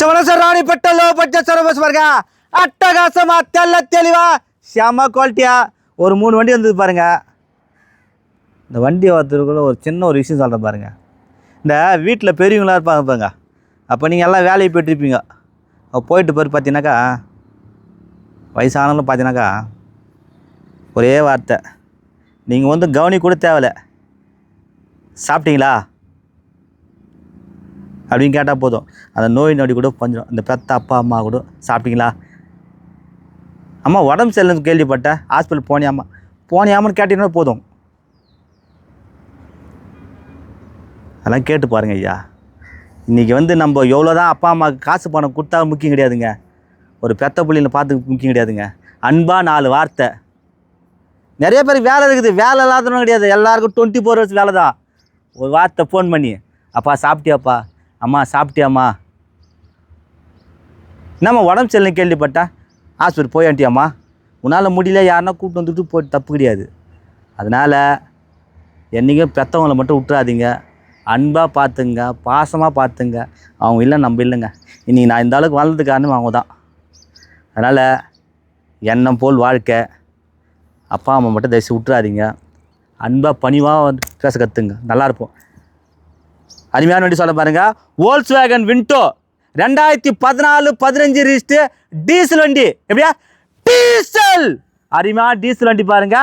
சிவனச ராணிப்பட்ட low budget service பாருங்க அட்டகாசமா தெல்ல தெளிவா. செம குவாலிட்டியா ஒரு மூணு வண்டி வந்தது பாருங்க. இந்த வண்டி வரத்துக்குள்ள ஒரு சின்ன ஒரு விஷயம் சொல்கிறேன் பாருங்க. இந்த வீட்டில் பெரியவங்களா இருப்பாங்க பாருங்க. அப்போ நீங்கள் எல்லாம் வேலைக்கு போயிட்டுருப்பீங்க அப்போ போயிட்டு போய் பார்த்தீங்கன்னாக்கா வயசானவங்களும் பார்த்தீங்கன்னாக்கா ஒரே வார்த்தை. நீங்கள் வந்து கவனி கூட தேவையில்ல. சாப்பிட்டீங்களா? அப்படின்னு கேட்டால் போதும். அந்த நோய் நொடி கூட கொஞ்சம். இந்த பெத்த அப்பா அம்மா கூட சாப்பிட்டீங்களா? அம்மா உடம்பு சரியில்லைன்னு கேள்விப்பட்டேன் ஹாஸ்பிட்டல் போனியாம்மா. போனியாமன்னு கேட்டீங்கன்னா போதும். அதெல்லாம் கேட்டு பாருங்க ஐயா. இன்றைக்கி வந்து நம்ம எவ்வளோ தான் அப்பா அம்மாவுக்கு காசு பணம் கொடுத்தா முக்கியம் கிடையாதுங்க. ஒரு பெத்த பிள்ளைங்களை பார்த்து முக்கியம் கிடையாதுங்க. அன்பாக நாலு வார்த்தை. நிறைய பேர் வேலை இருக்குது. வேலை இல்லாதவங்க கிடையாது. எல்லாருக்கும் டுவெண்ட்டி ஃபோர் ஹவர்ஸ் வேலை தான் ஒரு வார்த்தை ஃபோன் பண்ணி அப்பா சாப்பிட்டியாப்பா? அம்மா சாப்பிட்டியாம்மா என்னம்மா உடம்பு சரியில்லை கேள்விப்பட்டேன் ஹாஸ்பிட்டல் போயாண்டியாம்மா உன்னால் முடியல யாருன்னா கூப்பிட்டு வந்துட்டு போய் தப்பு கிடையாது. அதனால் என்றைக்கும் பெற்றவங்களை மட்டும் விட்டுறாதீங்க. அன்பாக பார்த்துங்க பாசமாக பார்த்துங்க. அவங்க இல்லை நம்ம இல்லைங்க. இன்றைக்கி நான் இந்த அளவுக்கு வளர்றது காரணம் அவங்க தான். அதனால் எண்ணம் போல் வாழ்க்கை. அப்பா அம்மா மட்டும் தயவுசு விட்டுறாதீங்க. அன்பாக பணிவாக வந்து பேச கற்றுங்க நல்லாயிருப்போம் அருமையான வண்டி சொல்ல பாருங்க. ஓல்ஸ் வேகன் விண்டோ ரெண்டாயிரத்தி பதினாலு பதினஞ்சு ரிஜிஸ்ட் டீசல் வண்டி. எப்படியா? டீசல் அருமையான டீசல் வண்டி பாருங்க.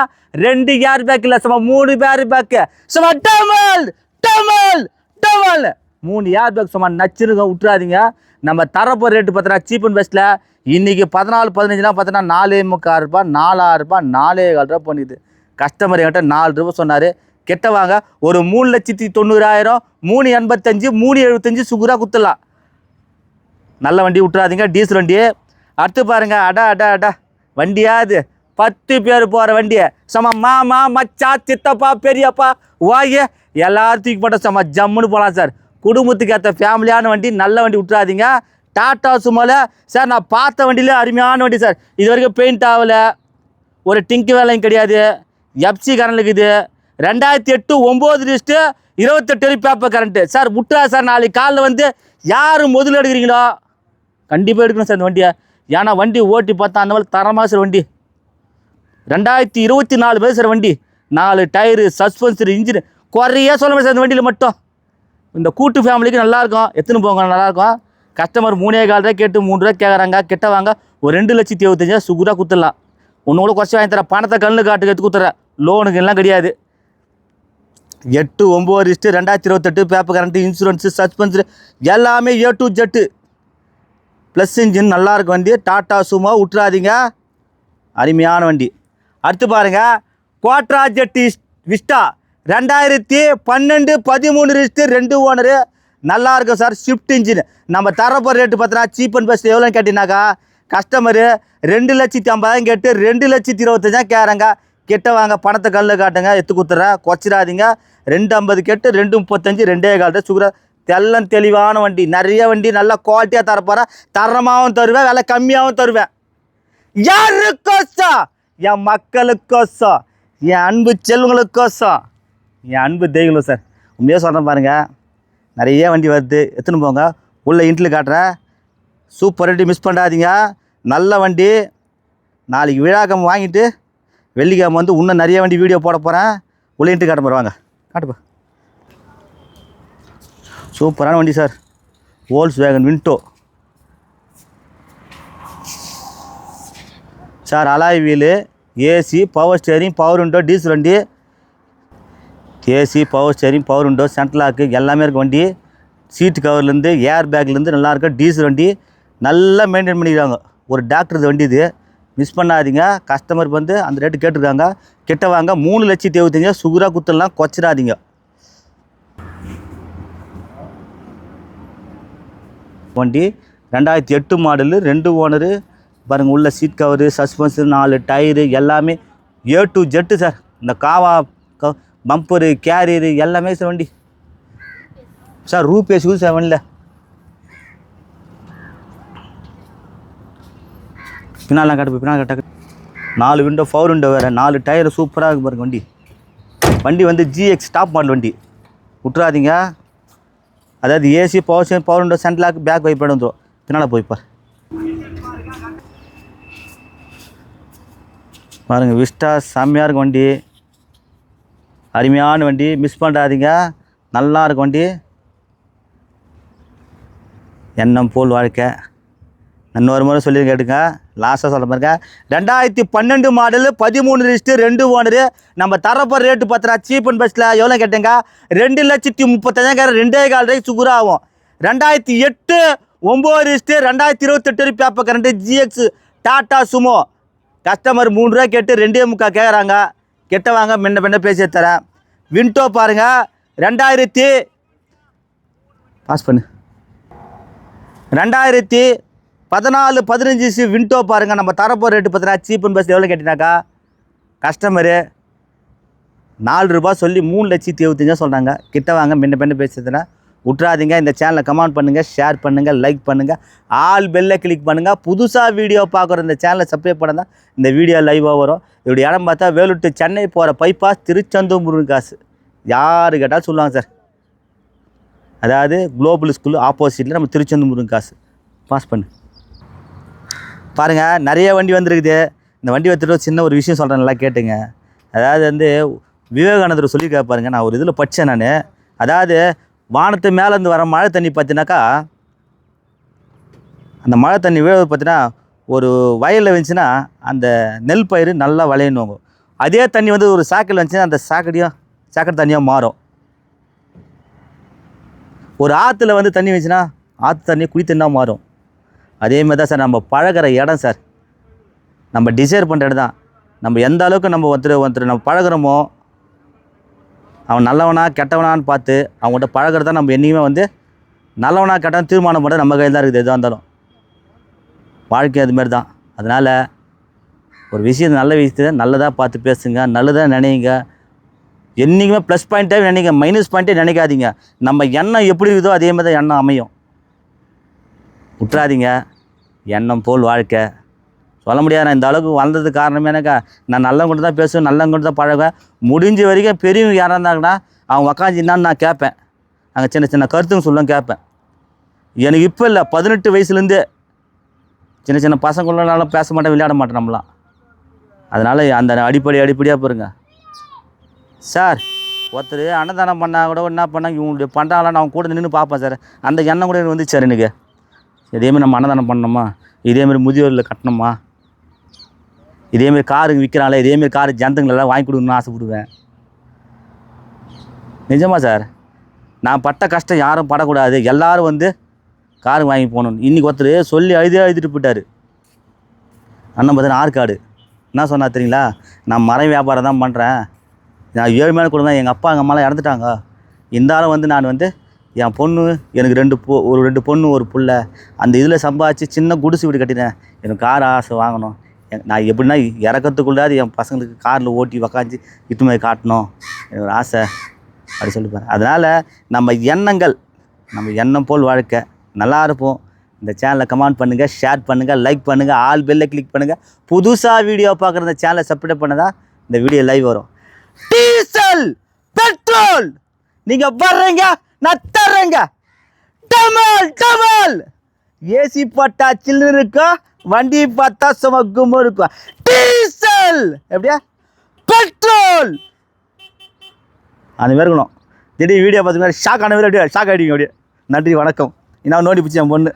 ரெண்டு ஏர் பேக் இல்லை சும்மா மூணு ஏர் பேக் சும்மா டமல் டமல் டமல் மூணு ஏர் பேக் சும்மா நச்சுருங்க விட்டுறாதீங்க. நம்ம தரப்போ ரேட்டு பார்த்தோன்னா சீப் அண்ட் பெஸ்ட்டில் இன்றைக்கி பதினாலு பதினஞ்சுலாம் பார்த்தோன்னா நாலே முக்கால் ரூபாய் நாலாயிரம் ரூபாய் நாலே கால் ரூபா பண்ணிது கஸ்டமர் என்கிட்ட நாலு ரூபா சொன்னார். கெட்டவாங்க ஒரு மூணு லட்சத்தி தொண்ணூறாயிரம் மூணு எண்பத்தஞ்சு மூணு எழுபத்தஞ்சு சுகுராக குத்துடலாம் நல்ல வண்டி விட்டுறாதீங்க டீசல் வண்டி அடுத்து பாருங்க அடா அடா அடா. வண்டியாது பத்து பேர் போகிற வண்டியை. சம மாமா மச்சா சித்தப்பா பெரியப்பா வாயே. எல்லாத்துக்கும் போட்ட சம ஜம்முன்னு போகலாம் சார். குடும்பத்துக்கு ஏற்ற ஃபேமிலியான வண்டி நல்ல வண்டி விட்டுறாதீங்க டாட்டா சுமோல. சார் நான் பார்த்த வண்டியில் அருமையான வண்டி சார். இது வரைக்கும் பெயிண்ட் ஆகலை. ஒரு டிங்கு வேலையும் கிடையாது. எஃப்சி கரண்ட் இருக்குது. ரெண்டாயிரத்தி எட்டு ஒம்பது லிஸ்ட்டு இருபத்தெட்டு வரை பேப்பர் கரண்ட்டு சார் முட்டா சார் நாளைக்கு காலில் வந்து யார் முதல்ல எடுக்கிறீங்களோ? கண்டிப்பாக எடுக்கணும் சார் இந்த வண்டியை. ஏன்னா வண்டி ஓட்டி பார்த்தா அந்த மாதிரி தரமாக சார் வண்டி. ரெண்டாயிரத்தி இருபத்தி நாலு பேர் சார் வண்டி. நாலு டயரு சஸ்பென்சர் இன்ஜின் குறைய சொல்ல முடியாது சார் இந்த வண்டியில் மட்டும். இந்த கூட்டு ஃபேமிலிக்கு நல்லாயிருக்கும் எத்தனை போங்க நல்லாயிருக்கும் கஸ்டமர் மூணே கால் ரூபா கேட்டு மூணு ரூபா கேட்குறாங்க கிட்ட வாங்க. ஒரு ரெண்டு லட்சத்தி இருபத்தஞ்சா சுகுராக குத்துடலாம். ஒன்று கூட குறைச்சி வாங்கி தரேன். பணத்தை கண்ணு காட்டுக்கு எடுத்து குத்துறேன். லோனுக்கு எல்லாம் கிடையாது. எட்டு ஒம்பது லிஸ்ட்டு ரெண்டாயிரத்தி இருபத்தெட்டு பேப்பர் கரண்ட்டு இன்சூரன்ஸு சஸ்பென்ஸு எல்லாமே A to Z plus engine நல்லாயிருக்கும் வண்டி. டாட்டா சுமோ விட்டுறாதீங்க அருமையான வண்டி. அடுத்து பாருங்க. குவாட்ரா ஜெட்டு விஸ்டா ரெண்டாயிரத்தி பன்னெண்டு பதிமூணு ரிஸ்ட்டு ரெண்டு ஓனரு நல்லா இருக்கும் சார் ஷிஃப்ட் இன்ஜின் நம்ம தரப்போ ரேட்டு பார்த்தோன்னா சீப் அண்ட் பெஸ்ட் எவ்வளோன்னு கேட்டிங்கனாக்கா கஸ்டமரு ரெண்டு லட்சத்தி ஐம்பதாயிரம் கேட்டு ரெண்டு லட்சத்தி இருபத்தஞ்சாயிரம் கேட்குறாங்க. கிட்ட வாங்க பணத்தை கல்ல காட்டுங்க எத்து குத்துறேன் குறைச்சிடாதீங்க ரெண்டு ஐம்பது கெட்டு ரெண்டு முப்பத்தஞ்சு ரெண்டே கால். சுகர தெல்லம் தெளிவான வண்டி. நிறைய வண்டி நல்லா குவாலிட்டியாக தரப்போகிறேன் தரமாகவும் தருவேன் விலை கம்மியாகவும் தருவேன். யாருக்கோசம் என் மக்களுக்கோசம் என் அன்பு செல்வங்களுக்கோசம் என் அன்பு தெய்வங்களும் சார் உண்மையாக சொல்கிறேன் பாருங்கள் நிறைய வண்டி வருது. எடுத்துன்னு போங்க. உள்ள இன்ட்ல காட்டுறேன். சூப்பர் வண்டி மிஸ் பண்ணாதீங்க. நல்ல வண்டி. நாளைக்கு விழாக்கம் வாங்கிட்டு வெள்ளிக்கிழமை வந்து இன்னும் நிறைய வண்டி வீடியோ போட போகிறேன் உள்ள இன்ட்டு காட்ட போகிறேன் வாங்க. காட்டுப்பா. சூப்பரான வண்டி sir. Volkswagen window sir alloy wheel AC power steering power window. Diesel வண்டி AC power steering power window central lock எல்லாமே இருக்கு வண்டி. சீட்டு கவர்லேருந்து ஏர் பேக்லேருந்து நல்லா இருக்கு. டீசல் வண்டி. நல்லா மெயின்டைன் பண்ணிக்கிறாங்க. ஒரு டாக்டர் வண்டி இது. மிஸ் பண்ணாதீங்க. கஸ்டமர் வந்து அந்த ரேட்டு கேட்டிருக்காங்க. கிட்ட வாங்க. மூணு லட்சத்தி எழுபத்தஞ்சா சுகுரா குத்தலாம் கொச்சிடாதீங்க வண்டி ரெண்டாயிரத்தி எட்டு மாடலு ரெண்டு ஓனரு பாருங்கள் உள்ள சீட் கவரு சஸ்பென்ஷன் நாலு டயரு எல்லாமே ஏ டு ஜெட்டு சார் இந்த காவா க பம்பரு கேரியரு எல்லாமே சார் வண்டி. சார் ரூபே ஷூ சார் வண்டியில் பின்னாலாம் காட்டு பின்னால் கட்ட நாலு விண்டோ ஃபோர் விண்டோ வேறு. நாலு டயர் சூப்பராக இருக்கு பாருங்க வண்டி. வண்டி வந்து ஜிஎக்ஸ் டாப் மாடல் வண்டி. விட்றாதீங்க அதாவது AC power steering power window central lock back wiper வந்துடும் பின்னால் போய்ப்பார் பாருங்க விஸ்டா செம்மையாக இருக்கும் வண்டி. அருமையான வண்டி. மிஸ் பண்ணாதீங்க. நல்லா இருக்கும் வண்டி. எண்ணம் போல் வாழ்க்கை. இன்னொரு முறை சொல்லி கேட்டுங்க. லாஸ்ட்டாக சொல்ல பாருங்க ரெண்டாயிரத்தி பன்னெண்டு மாடல் பதிமூணு லிஸ்ட்டு ரெண்டு ஓனரு நம்ம தரப்போகிற ரேட்டு பார்த்தா சீப் அண்ட் பெஸ்ட்டில் எவ்வளோ கேட்டேங்க? ரெண்டு லட்சத்தி முப்பத்தஞ்சாயிரம் ரெண்டே கால் ரூபாய் சுகுரா ஆகும். ரெண்டாயிரத்தி எட்டு ஒம்பது லிஸ்ட்டு ரெண்டாயிரத்தி இருபத்தெட்டு paper current GX Tata Sumo customer மூணு ரூபா கேட்டு ரெண்டே முக்கா கேட்குறாங்க கெட்ட வாங்க முன்ன பின்ன பேசி தரேன். விண்டோ பாருங்கள் ரெண்டாயிரத்தி பாஸ் பண்ணு. ரெண்டாயிரத்தி பதினாலு பதினஞ்சு சி விண்டோ பாருங்கள் நம்ம தரப்போ ரேட்டு பார்த்தீங்கன்னா சீப்புன்னு பஸ் எவ்வளோ கேட்டினாக்கா கஸ்டமரு நாலு ரூபாய் சொல்லி மூணு லட்சத்தி எழுபத்தஞ்சா சொல்கிறாங்க கிட்ட வாங்க முன்ன பின்ன பேசுறதுனா விட்றாதீங்க இந்த சேனலை கமெண்ட் பண்ணுங்கள் ஷேர் பண்ணுங்கள் லைக் பண்ணுங்கள் ஆல் பெல்லை கிளிக் பண்ணுங்கள் புதுசாக வீடியோ பார்க்குற இந்த சேனலை சப்ஸ்கிரைப் பண்ண தான் இந்த வீடியோ லைவாக வரும். இப்படி இடம் பார்த்தா வேலூர் சென்னை போகிற பைபாஸ் திருச்செந்தூர் காசு. யார் கேட்டாலும் சொல்லுவாங்க சார் அதாவது குளோபல் ஸ்கூல் ஆப்போசிட்டில் நம்ம திருச்செந்தூர் காசு. பாஸ் பண்ணு. பாருங்கள் நிறைய வண்டி வந்திருக்குது. இந்த வண்டி வந்துட்டு சின்ன ஒரு விஷயம் சொல்கிறேன் நல்லா கேட்டுங்க. அதாவது வந்து விவேகானந்தர் சொல்லி பாருங்க நான் ஒரு இதில் படித்தேன் நான். அதாவது வானத்து மேலேருந்து வர மழை தண்ணி பார்த்தினாக்கா அந்த மழை தண்ணி விழுவது பார்த்தீங்கன்னா ஒரு வயலில் வந்துச்சுன்னா அந்த நெல் பயிர் நல்லா விளையணுங்க அதே தண்ணி வந்து ஒரு சாக்கில் வந்துச்சுன்னா அந்த சாக்கடையும் சாக்கடை தண்ணியாக மாறும். ஒரு ஆற்றுல வந்து தண்ணி வந்துச்சுன்னா ஆற்று தண்ணி குடி மாறும். அதே மாதிரி தான் சார் நம்ம பழகுற இடம் சார். நம்ம டிசைர் பண்ணுற இடம் தான். நம்ம எந்த அளவுக்கு நம்ம ஒருத்தர் ஒருத்தர் நம்ம பழகுறோமோ அவன் நல்லவனா கெட்டவனான்னு பார்த்து அவங்கள்ட்ட பழகுறது தான் நம்ம என்றைக்குமே வந்து நல்லவனா கெட்டவன் தீர்மானம் பண்ணுறது நம்ம கையில் தான் இருக்குது எதுவாக இருந்தாலும். வாழ்க்கை அதுமாரி தான். அதனால் ஒரு விஷயம் நல்ல விஷயத்தை நல்லதாக பார்த்து பேசுங்க நல்லதாக நினைங்க. என்றைக்குமே ப்ளஸ் பாயிண்ட்டே நினைங்க மைனஸ் பாயிண்ட்டே நினைக்காதீங்க. நம்ம எண்ணம் எப்படி இருக்குதோ அதே மாதிரி தான் எண்ணம் அமையும். விட்றாதீங்க எண்ணம் போல் வாழ்க்கை. சொல்ல முடியாது நான் இந்த அளவுக்கு வளர்ந்ததுக்கு காரணமே எனக்கா நான் நல்லவங்க கூட தான் பேசுவேன் நல்லவங்க கூட தான் பழகுவேன். முடிஞ்ச வரைக்கும் பெரியவங்க யாராக இருந்தாங்கன்னா அவங்க உக்காந்துருந்தான்னு நான் கேட்பேன். அங்கே சின்ன சின்ன கருத்துங்க சொல்லுவேன் கேட்பேன். எனக்கு இப்போ இல்லை பதினெட்டு வயசுலேருந்தே சின்ன சின்ன பசங்களனாலும் பேச மாட்டேன் விளையாட மாட்டேன் நம்மளாம் அதனால் அந்த அடிப்படை அடிப்படையாக பாருங்க சார் ஒருத்தர் அன்னதானம் பண்ணால் கூட என்ன பண்ணால் இவங்களுடைய பண்ணுறாங்களான்னு அவங்க கூட நின்று பார்ப்பேன் சார். அந்த எண்ணம் கூட எனக்கு வந்துச்சு சார் எனக்கு. இதேமாரி நம்ம அன்னதானம் பண்ணணுமா? இதேமாரி முதியோரில் கட்டணுமா? இதேமாரி காரு விற்கிறாங்களே இதேமாரி காரு ஜனத்துங்களெல்லாம் வாங்கி கொடுக்கணும்னு ஆசைப்படுவேன். நிஜமா சார்? நான் பட்ட கஷ்டம் யாரும் படக்கூடாது. எல்லோரும் வந்து காரு வாங்கி போகணும். இன்றைக்கி ஒருத்தர் சொல்லி அழுதே எழுதிட்டு போயிட்டார். அண்ணன் பார்த்தா ஆற்காடு. என்ன சொன்னா தெரியுங்களா? நான் மரம் வியாபாரம் தான் பண்ணுறேன் நான் ஏழ்மையான குடும்பம் எங்கள் அப்பா எங்கள் அம்மாலாம் இறந்துட்டாங்க. இருந்தாலும் வந்து நான் வந்து என் பொண்ணு எனக்கு ரெண்டு பொ ஒரு ரெண்டு பொண்ணு ஒரு புள்ள. அந்த இதில் சம்பாதிச்சு சின்ன குடிசை வீடு கட்டினேன். எனக்கு கார் ஆசை வாங்கணும். நான் எப்படின்னா இறக்கத்துக்குள்ளாது என் பசங்களுக்கு காரில் ஓட்டி உக்காந்து இட்டு காட்டணும். எனக்கு ஒரு ஆசை. அப்படி சொல்லிப்பார் அதனால் நம்ம எண்ணங்கள் நம்ம எண்ணம் போல் வாழ்க்கை. நல்லா இருப்போம். இந்த சேனலை கமெண்ட் பண்ணுங்கள் ஷேர் பண்ணுங்கள் லைக் பண்ணுங்கள் ஆல் பெல்லை கிளிக் பண்ணுங்கள் புதுசாக வீடியோ பார்க்குற இந்த சேனலை சப்ஸ்கிரைப் பண்ணதா இந்த வீடியோ லைவ் வரும். Diesel petrol! நீங்கள் வர்றீங்க நான் தர்றேங்க டமால் டமால். ஏசி பட்டா சில்லு இருக்கும் வண்டி பார்த்தா சுமக்கும் இருக்கும் டீசல். எப்படியா? பெட்ரோல். அந்த மாதிரி இருக்கணும். திடீர் வீடியோ பார்த்து ஷாக் ஆன மாதிரி அப்படியே ஷாக் ஆகிடுவீங்க அப்படியே. நன்றி வணக்கம். என்ன நோண்டி பிடிச்சி என் பொண்ணு.